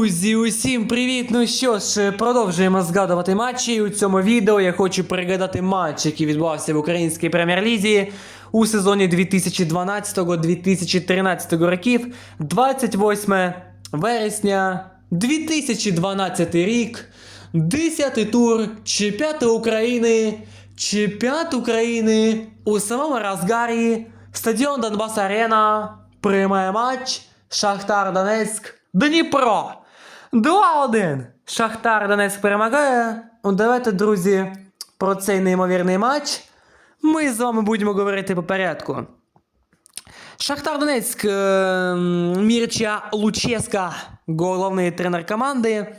Друзі, усім привіт! Ну що ж, продовжуємо згадувати матчі. У цьому відео я хочу пригадати матч, який відбувався в українській прем'єр-лізі у сезоні 2012-2013 років, 28 вересня 2012 рік, 10 тур чемпіонату України, чемпіонат України у самому розгарі, стадіон Донбас Арена, приймає матч Шахтар Донецьк. Дніпро. 2-1. Шахтар Донецьк перемагає. Ну, Давайте, друзі, про цей неймовірний матч. Ми з вами будемо говорити по порядку. Шахтар Донецьк, е, Мірча Луческа, головний тренер команди.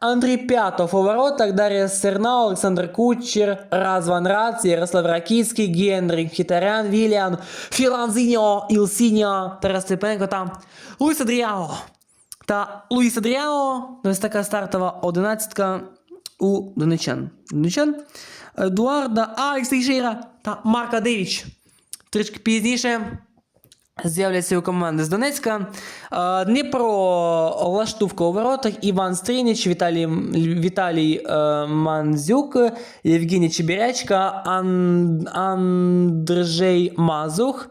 Андрій П'ятов у воротах, Дар'я Серна, Олександр Кучер, Разван Рац, Ярослав Раківський, Генрік Хітарян, Віліан, Філанзіньо, Ілсіньо, Тарас Степенко та Луїс Адріао. Та Луїс Адріао, ось така стартова одинадцятка у донечан. Донечан Едуарда, Алекс Тейшейра та Марка Девіч. Трішки пізніше з'являться у команди з Донецька. Е, Дніпро Лаштувка у воротах, Іван Стрініч, Віталій, Віталій е, Манзюк, Євгеній Чебірячка, Ан, Андржей Мазух,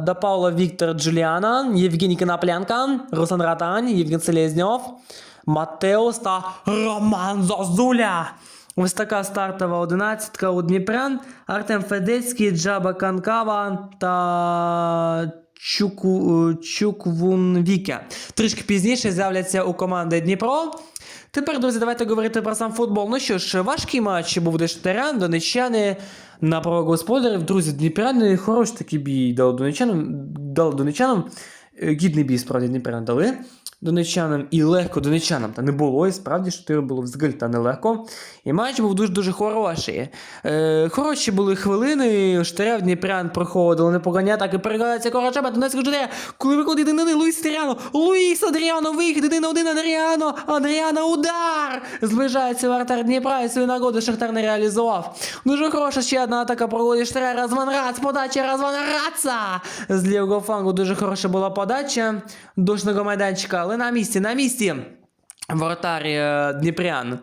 до Паула Віктор Джуліана, Євгеній Коноплянка, Руслан Ратань, Євген Селезньов, Матеус та Роман Зозуля. Ось стартова одинадцятка у Дніпрян. Артем Федецький, Джаба Канкава та Чуку, Чуквунвіке. Трішки пізніше з'являться у команди Дніпро. Тепер, друзі, давайте говорити про сам футбол. Ну що ж, важкий матч був Дештарян, донеччани на право господарів. Друзі, Дніпряни хороший такий бій дали донечанам. Дали донеччанам. Е, Гідний бій, справді, Дніпряни дали донеччанам і легко донеччанам. Та не було, і справді, що ти було взагалі та нелегко. І матч був дуже-дуже хороший. Е, хороші були хвилини, штаря в Дніпрян проходили непогані атаки, перегадається Корочаба, Донецька жде, коли виходить один Луїс Адріано, Луїс Адріано, вихід, на один, Адріано, Адріано, удар! Зближається вратар Дніпра і свою нагоду Шахтар не реалізував. Дуже хороша ще одна атака проводить штаря, Разван Рац, подача Развана Раца! З лівого флангу дуже хороша була подача дошного майданчика, але на місці, на місці. Воротар е, Дніпрян.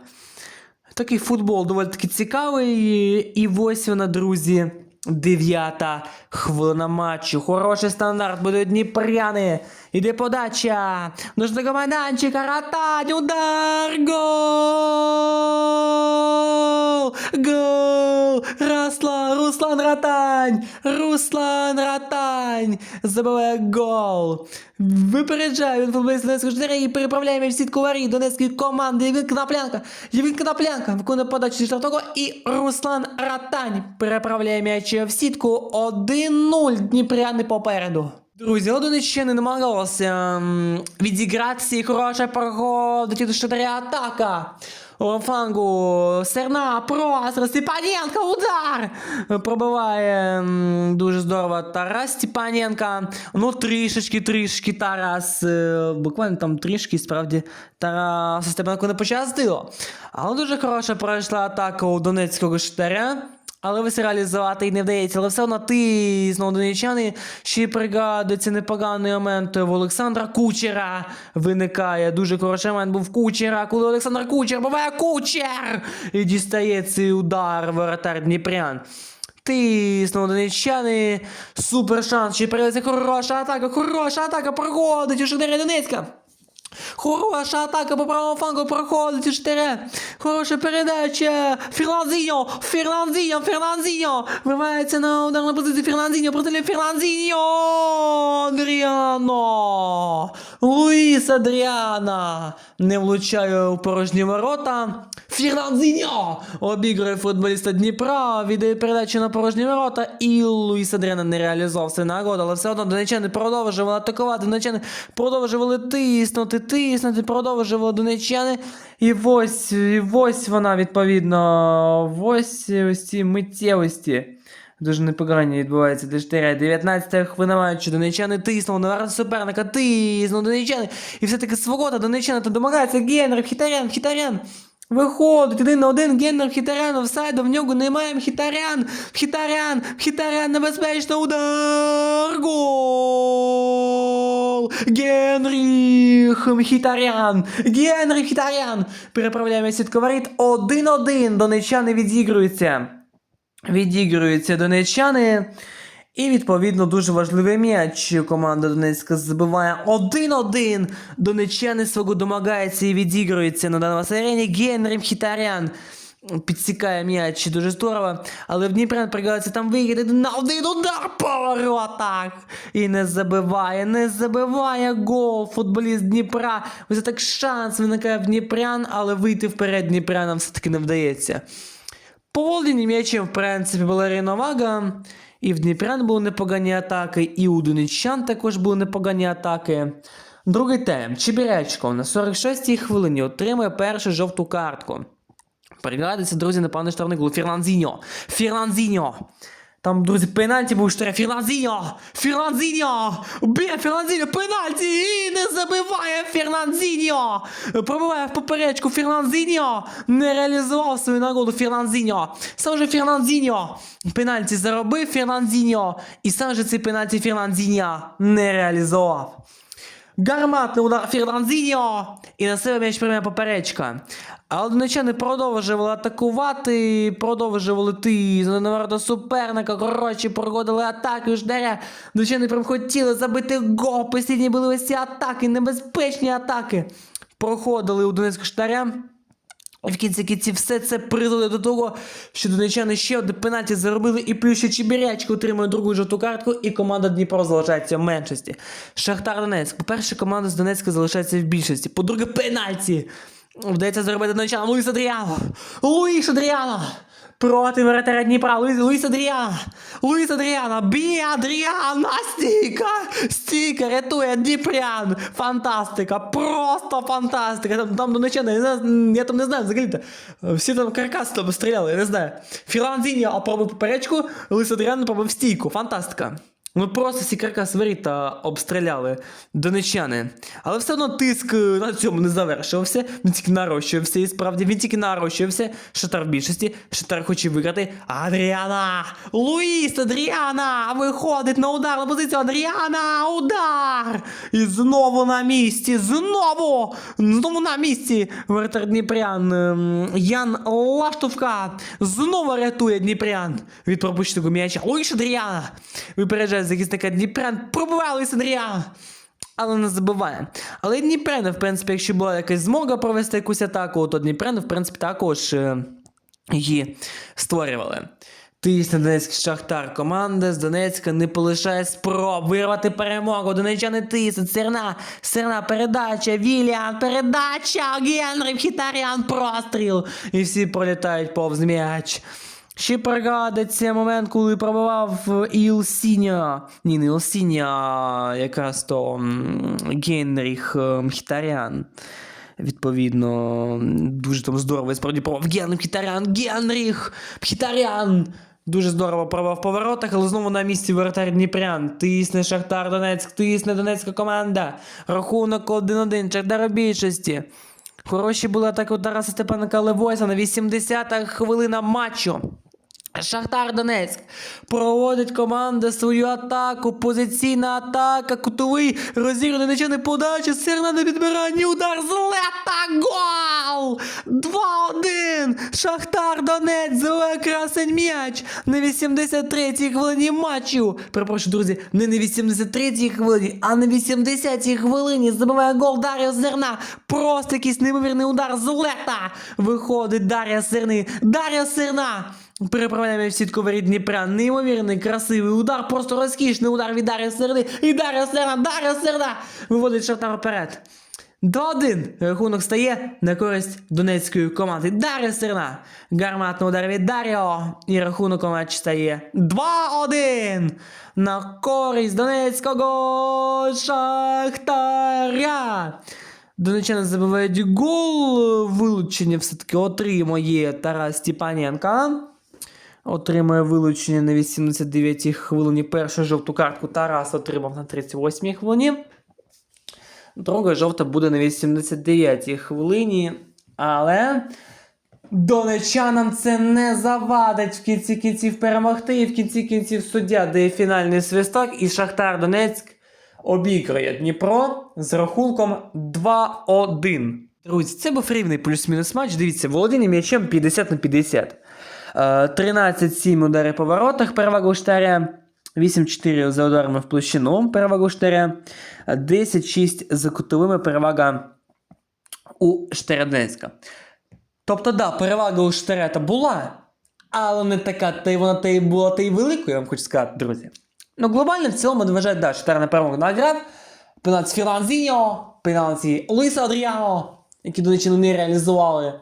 Такий футбол доволі таки цікавий. І ось вона, друзі. Дев'ята хвилина матчу. Хороший стандарт будуть Дніпряни. Іде подача. Нужного майданчика. Ратань. Удар. Гол! Гол! Руслан, Руслан Ратань! Руслан Ратань! Забиває гол! Випереджає він футболіст Донецького штиря і переправляє в сітку воріт Донецької команди. Євген Коноплянка. Євген Коноплянка виконує подачу зі штрафного і Руслан Ратань переправляє м'яч в сітку 1-0 Дніпряни попереду. Друзі, один ще не намагалося м, відігратися хороша проходить до штатаря атака. У флангу Серна, простріл, Степаненко, удар! Пробиває дуже здорово Тарас Степаненко. Ну, трішечки, трішки Тарас. е, Буквально там трішки, справді, Тараса Степаненко не пощастило. Але дуже хороша пройшла атака у Донецького штаря. Але все реалізувати і не вдається. Але все одно ти знову донеччани ще пригадується непоганий момент в Олександра Кучера виникає. Дуже хороший момент був Кучера, коли Олександр Кучер буває Кучер! І дістає цей удар воротар Дніпрян. Тиснув донеччани. Супер шанс. Ще прийдеться хороша атака, хороша атака проходить у Шахтаря Донецька. Хороша атака по правому флангу проходить у штире. Хороша передача. Фірландзіньо, Фірландзіньо, Фірландзіньо. Вивається на ударну позицію Фірландзіньо, проти Фірландзіньо. Адріано. Луїс Адріана. Не влучає у порожні ворота. Ферланзіньо. Обігрує футболіста Дніпра. Віддає передачу на порожні ворота. І Луїс Адріана не реалізував свою нагоду. Але все одно донечани продовжували атакувати. Донечани продовжували тиснути, тиснути, продовжували донечани. І ось, і ось вона відповідно. Ось ось ці миттєвості. Дуже непогані відбувається для штиря. 19 хвилина матчу. Донечани тиснули на варто суперника, тиснули донечани. І все-таки свобода донечани та домагається Генрих, Хітарян, Хітарян. Виходить один на один Геннер Хітарян офсайду, в нього немає Мхітарян, Мхітарян, Мхітарян, небезпечно удар, гол! Генріх Мхітарян! Генріх Мхітарян! Переправляємо сітку воріт. 1-1. Донечани відігруються. Відігруються донечани. І відповідно дуже важливий м'яч. Команда Донецька забиває 1-1. Донечани свого домагається і відігрується на даному арені. Генрі Мхітарян підсікає м'яч дуже здорово. Але в Дніпрян пригадається там вигід на один удар по воротах. І не забиває, не забиває гол. Футболіст Дніпра. Ось так шанс виникає в Дніпрян, але вийти вперед Дніпрянам все-таки не вдається. По володінні м'ячем, в принципі, була рівновага. І в Дніпрян були непогані атаки, і у Донеччан також були непогані атаки. Другий тайм. Чебірячко на 46-й хвилині отримує першу жовту картку. Пригадується, друзі, напевно, штрафний гол. Фірланзіньо. Фірланзіньо. Там, друзі, пенальті був штраф. Фернандзіньо! Фернандзіньо! Б'є Фернандзіньо! Пенальті! І не забиває Фернандзіньо! Пробиває в поперечку Фернандзіньо! Не реалізував свою нагоду Фернандзіньо! Сам же Фернандзіньо! Пенальті заробив Фернандзіньо! І сам же цей пенальті Фернандзіньо не реалізував. Гарматний удар Фірланзіньо! І на себе м'яч прийме поперечка. Але донечани продовжували атакувати, продовжували йти на ворота суперника. Коротше, проводили атаки ждаря. Донечани прям хотіли забити гол. Постійні були ось ці атаки, небезпечні атаки. Проходили у Донецьку штаря. В кінці кінці все це призвело до того, що донечани ще один пенальті заробили, і плюс ще Чебірячко отримує другу жовту картку, і команда Дніпро залишається в меншості. Шахтар Донецьк. По-перше, команда з Донецька залишається в більшості. По-друге, пенальті. Вдається заробити донечанам Луїс Адріано. Луїс Адріано! Проти воротаря Дніпра. Луїс, Луїс Адріано. Луїс Адріано. Бій Адріано. Стійка. Стійка рятує Дніпрян. Фантастика. Просто фантастика. Там, там донечани, я, я там не знаю взагалі. Всі там каркас там стріляли, я не знаю. Філанзіні опробив поперечку, Луїс Адріано пробив стійку. Фантастика. Ну просто всі каркас воріта обстріляли донечани. Але все одно тиск е, на цьому не завершився. Він тільки нарощувався. І справді він тільки нарощувався. Шатар в більшості. Шатар хоче виграти. Адріана! Луїс Адріана! Виходить на удар на позицію Адріана! Удар! І знову на місці! Знову! Знову на місці! Вратар Дніпрян. ем, Ян Лаштовка знову рятує Дніпрян від пропущеного м'яча. Луїс Адріана! Випереджає захисника Дніпрян. Пробиває Луїс Адріана! Але не забиває. Але і Дніпряни, в принципі, якщо була якась змога провести якусь атаку, то Дніпряни, в принципі, також е, її створювали. Тисне Донецький Шахтар. Команда з Донецька не полишає спроб вирвати перемогу. Донечани тиснуть. Серна, серна передача. Віліан, передача. Генрі Хітарян, простріл. І всі пролітають повз м'яч. Ще пригадується момент, коли пробивав Ілсіньо. Ні, не Ілсіньо, а якраз то Генріх е, Мхітарян. Відповідно, дуже там здорово. Справді пробував Генріх Мхітарян, Генріх Мхітарян. Дуже здорово пробував в поворотах, але знову на місці воротар Дніпрян. Тисне Шахтар Донецьк, тисне Донецька команда. Рахунок 1-1, Шахтар більшості. Хороші були атаки у Тараса Степаника Левойса на 80-та хвилина матчу. Шахтар Донецьк проводить команда свою атаку, позиційна атака, кутовий, розіграний нічого подача, сирна на підбиранні, удар з лета, гол! 2-1! Шахтар Донець заве красень м'яч на 83-й хвилині матчу. Перепрошую, друзі, не на 83-й хвилині, а на 80-й хвилині забиває гол Дар'я Зерна. Просто якийсь неймовірний удар з лета. Виходить Дар'я Сирни. Дар'я Сирна! Переправляємо в сітку воріт Дніпра. Неймовірний, красивий удар, просто розкішний удар від Дар'я Серни. І Дар'я Серна, Дар'я Серна виводить Шахтар вперед. 2-1 рахунок стає на користь донецької команди. Дар'я Серна. Гарматний удар від Дар'о. І рахунок у матчі стає 2-1 на користь донецького Шахтаря. Донечани забивають гол. Вилучення все-таки отримує Тарас Степаненко. Отримує вилучення на 89-й хвилині. Першу жовту картку Тарас отримав на 38-й хвилині. Друга жовта буде на 89-й хвилині. Але донечанам це не завадить в кінці кінців перемогти. І в кінці кінців суддя дає фінальний свисток. І Шахтар Донецьк обіграє Дніпро з рахунком 2-1. Друзі, це був рівний плюс-мінус матч. Дивіться, володіння м'ячем 50 на 50. Е, 13-7 удари по воротах, перевага у Штаря. 8-4 за ударами в площину, перевага у Штаря. 10-6 за кутовими, перевага у Штаряденська. Тобто, да, перевага у Штарета була, але не така, та й вона та й була та й великою, я вам хочу сказати, друзі. Ну, глобально в цілому вважаю, да, Штар на перемогу награв. Пенальті Філанзіньо, пенальті Луїса Адріано, які донеччину не реалізували.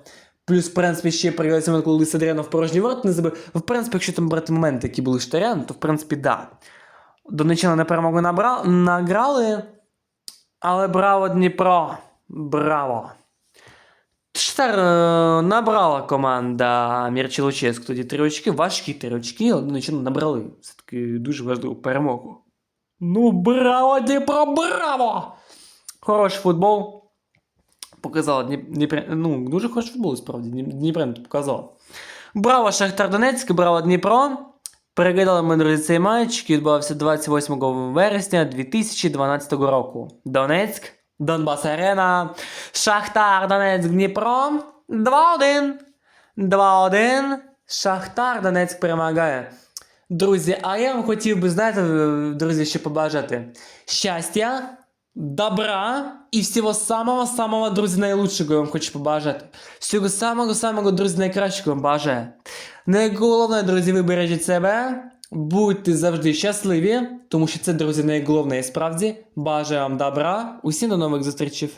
Плюс, в принципі, ще проявився момент, коли Луїс Адріано в порожній ворот не забив. В принципі, якщо там брати моменти, які були Штарян, то в принципі, да. Донеччина на перемогу набра... награли. Але браво, Дніпро! Браво! Штар е, набрала команда Мірчі Луческ тоді три очки, важкі три очки, але Донеччину набрали. Це таки дуже важливу перемогу. Ну, браво, Дніпро, браво! Хороший футбол. Показала Дніпр... Ну, дуже хороший футбол, справді. Дніп- Дніпро показав. Браво, Шахтар Донецьк, браво, Дніпро. Переглядали ми, друзі, цей матч, який відбувався 28 вересня 2012 року. Донецьк, Донбас Арена, Шахтар Донецьк, Дніпро. 2-1. 2-1. Шахтар Донецьк перемагає. Друзі, а я вам хотів би, знаєте, друзі, ще побажати щастя, добра і всього самого-самого, друзі, найлучшого я вам хочу побажати. Всього самого-самого, друзі, найкращого вам бажаю. Найголовне, друзі, ви себе, будьте завжди щасливі, тому що це, друзі, найголовне і справді. Бажаю вам добра. Усім до нових зустрічей.